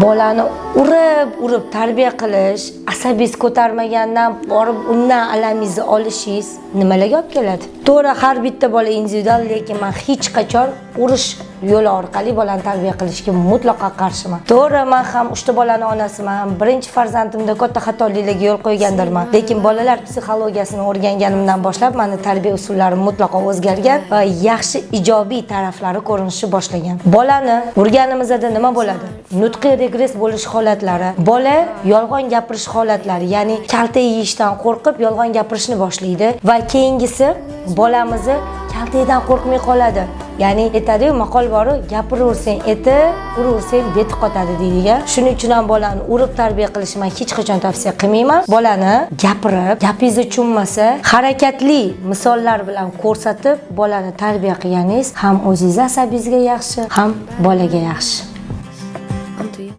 bolani urib urib tarbiya qilish asabingiz ko'tarmagandan borib undan alamingizni olishingiz nimalarga olib keladi? To'g'ri har bitta bola individual lekin man hech qachon urish yo'li orqali bolani tarbiya qilishga mutlaqo qarshiman. To'g'ri man ham uchta bolani onasiman birinchi farzandimda katta xatoliklarga yo'l qo'ygandirman. Lekin bolalar psixologiyasini o'rganganimdan boshlab mani tarbiya usullarim mutlaqo o'zgargan va yaxshi ijobiy taraflari ko'rinishni boshlagan. Bolani urganimizda nima bo'ladi? Nutqiy regress bo'lish holatlari. Bola yolg'on gapirish holatlari ya'ni kalta yeyishdan qo'rqib yolg'on gapirishni boshlaydi va keyingisi bolamizni kaltakdan qo'rqmay qoladi. Ya'ni aytadiku maqol boru gapiraversang eti uraversang beti qotadi deydigan shuning uchun ham bolani urib tarbiya qilishni man hech qachon tavsiya qilmayman. Bolani gapirib gapingizni tushunmasa harakatli misollar bilan ko'rsatib bolani tarbiya qilganingiz ham o'zingizni asabingizga yaxshi ham bolaga yaxshi.